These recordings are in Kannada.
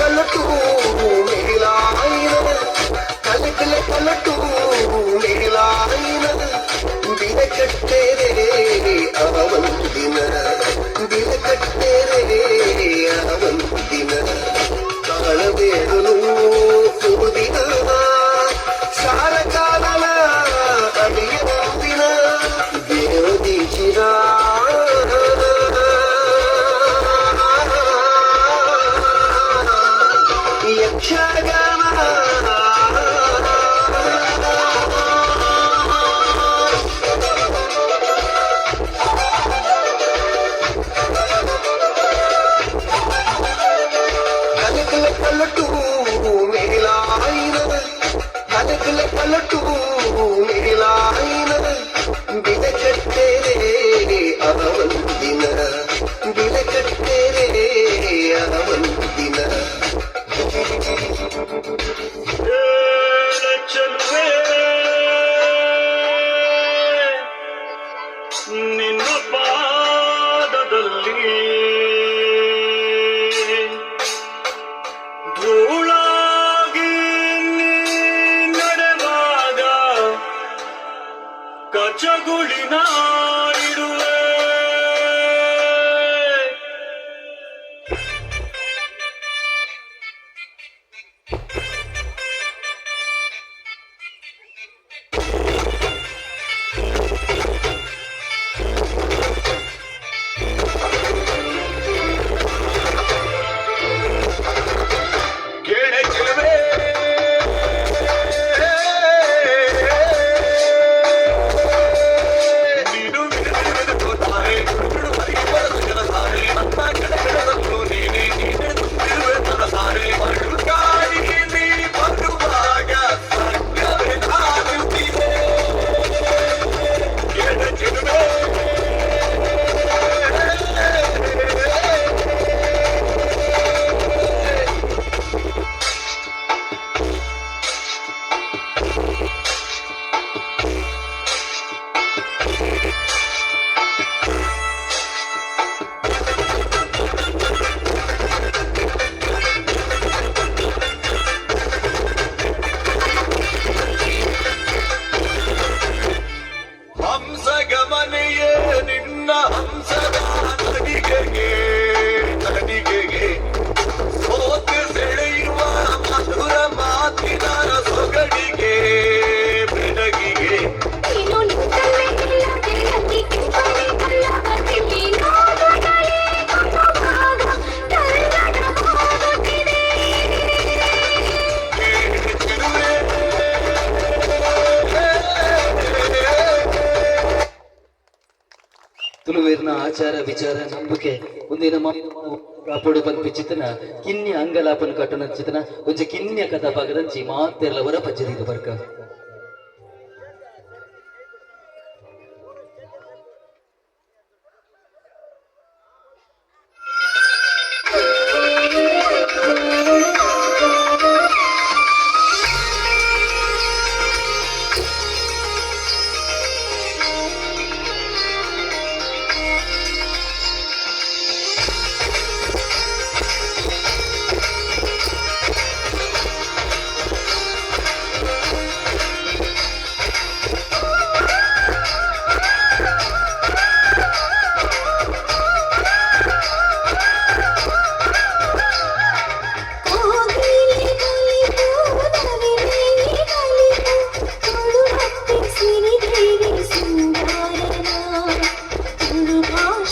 కలటూ మిగిలా అయినది కలిపిల కలటూ మిగిలా అయినది బిడకట్టేదే అవమందిన Yo ಆಚಾರ ವಿಚಾರ, ನಂಬಿಕೆ. ಒಂದಿನ ಕಾಪಾಡು ಪನ್ಪಿಚಿತನ ಕಿನ್ಯ ಅಂಗಲಾಪನ ಕಟ್ಟಣ ಚಿತನ ಒಂಚ ಕಿನ್ಯ ಕಥಾ ಪಗದಂಚಿ ಮಾತೆಲ್ಲ ವರ ಪಜ್ಜರಿದು ಬರ್ಕ.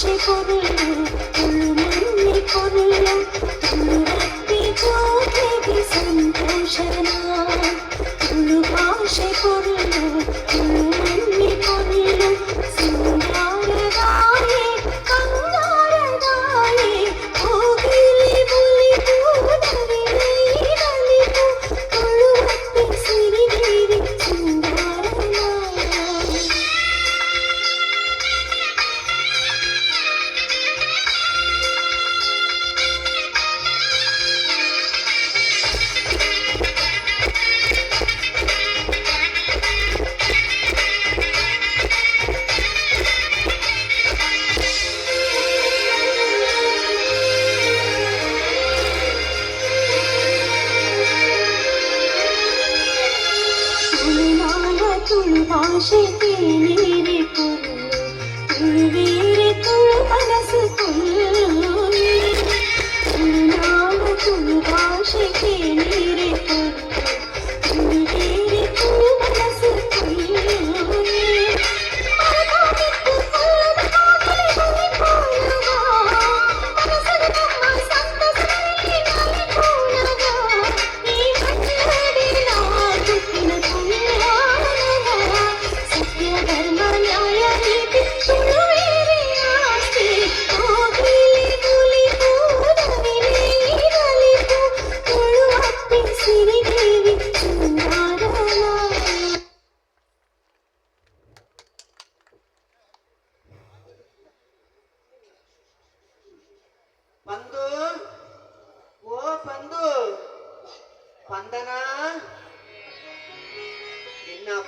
সে করিল তুমি মনে করিল তুমি রাত্রি চোখে বিসন্তোষের না।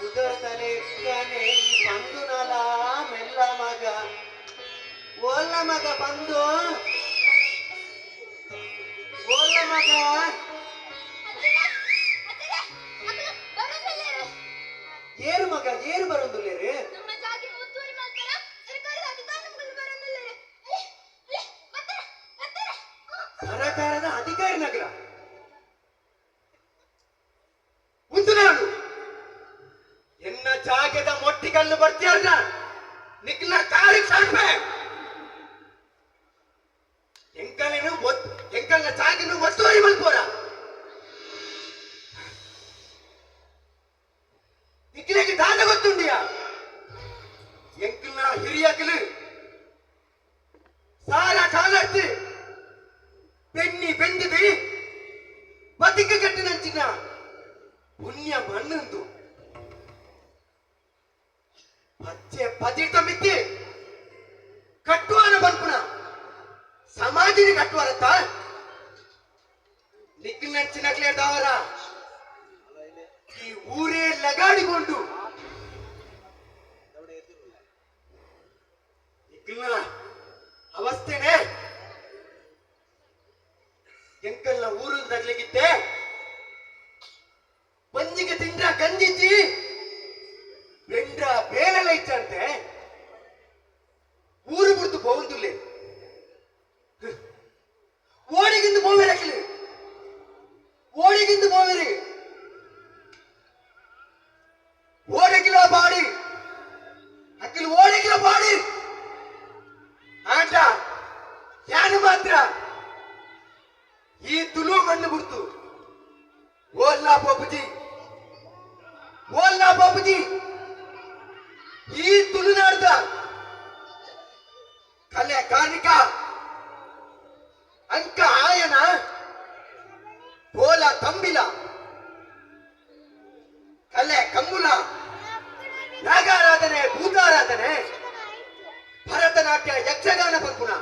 ನಿನ್ನ ಬುಧರ ತಲೆ ಇಟ್ಟಾನೆ ಈ ಬಂದು ನಲ, ಮೆಲ್ಲ ಮಗ. ಓಲ್ಲ ಮಗ ಬಂದು. ಓಲ್ಲ ಮಗ. ಏರು ಮಗ, ಏರು ಬರೋದಿಲ್ಲ ನಮ್ಮ ಸರಕಾರದ ಅಧಿಕಾರಿ ನಗರ. పుణ్య మన్నందు పచ్చే పతిట మిత్తి ಕಟ್ಟುವನ ಬನ್ಪುನ ಸಮಾಧಿನಿ ಕಟ್ಟುವರತ್ತ ನಿಕ್ಕಿನಂಚಿನಕ್ಲೇ ದಾವರ ಈ ಊರೇ ಲಗಾಡಿಕೊಂಡು ನಿಕ್ಕಿನ ಅವಸ್ಥೆನೇ ಎಂಕಲ್ನ ಊರು ತಗ್ಲಿಗಿತ್ತೆ ಬಂಜಿಗೆ ಓಲ್ಲಾ ಬಾಬುಜಿ ಓಲ್ಲಾ ಬಾಬುಜಿ ಈ ತುಳುನಾಡ್ದ ಕಲೆ ಕಾರ್ಮಿಕ ಅಂಕ ಆಯನ ಓಲ ತಂಬಿಲ ಕಲೆ ಕಂಬುಲ ನಾಗಾರಾಧನೆ ಭೂತಾರಾಧನೆ ಭರತನಾಟ್ಯ ಯಕ್ಷಗಾನ ಪಂಪುನ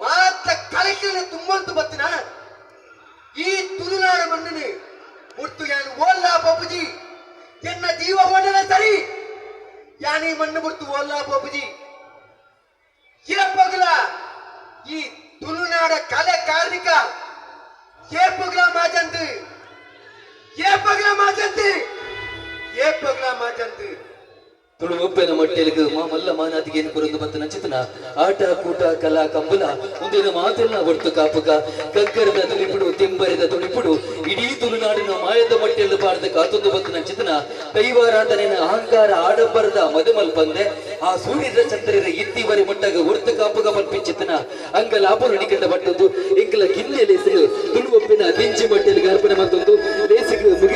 ಮಾತ್ರ ಕಲೆಕಿನ ತುಂಬಂತು ಬತ್ತಿನ ಈ ತುಳುನಾಡು ಮಣ್ಣಿನಿ ಎನ್ನ ಜೀವ ಹೊಂಡಲ ಸರಿ. ಯಾನಿ ಮಣ್ಣು ಮುಟ್ಟು ಓಲ್ಲ ಏ ಪಗಲ, ಈ ತುಳುನಾಡ ಕಲೆ ಕಾರ್ಮಿಕ. ಏ ಪಗಲ ಮಾಜಂತ್. ಏ ಪಗಲ ಮಾಜಂತ್. ಏ ಪಗಲ ಮಾಜಂತ್. ತುಳು ಒಪ್ಪೆನ ಮಟ್ಟೆಲಿಗೆ ಮಲ್ಲ ಏನು ಪುರಂದು ಬಂತ ನಚಿತನ. ಆಟ, ಕೂಟ, ಕಲಾ, ಕಂಬುಲ, ಮುಂದಿನ ಮಾತೆಲ್ಲ ಒರ್ತು ಕಾಪುಕ. ಕಗ್ಗರದ ತುಳಿಪುಡು, ತಿಂಬರಿದ ತುಳಿಪುಡು. ಇಡೀ ತುಳುನಾಡಿನ ಮಾಯದ ಮಟ್ಟೆಯಲ್ಲಿ ಬಾರದ ಕಾತೊಂದು ಬಂತು ಚಿತನ ದೈವಾರಾಧನೆಯ ಅಹಂಕಾರ ಆಡಂಬರದ ಮದುಮಲ್ ಬಂದೆ ಆ ಸೂರ್ಯದ ಚಂದ್ರರ ಇತ್ತಿವರೆ ಮುಟ್ಟಾಗ ಉರ್ತು ಕಾಪುಗ ಮಲ್ಪಿಂಚಿತನ ಅಂಗ ಆಪುರು ನಡಿಕೊಂಡ ಬಟ್ಟದ್ದು ಎಂಕಲ ಕಿನ್ನೆ ಲೇಸಿಗೆ ತುಳು ಒಪ್ಪಿನ ದಿಂಚಿ ಮಟ್ಟೆಯಲ್ಲಿ ಅರ್ಪಣೆ ಮತ್ತೊಂದು ಮುಗಿ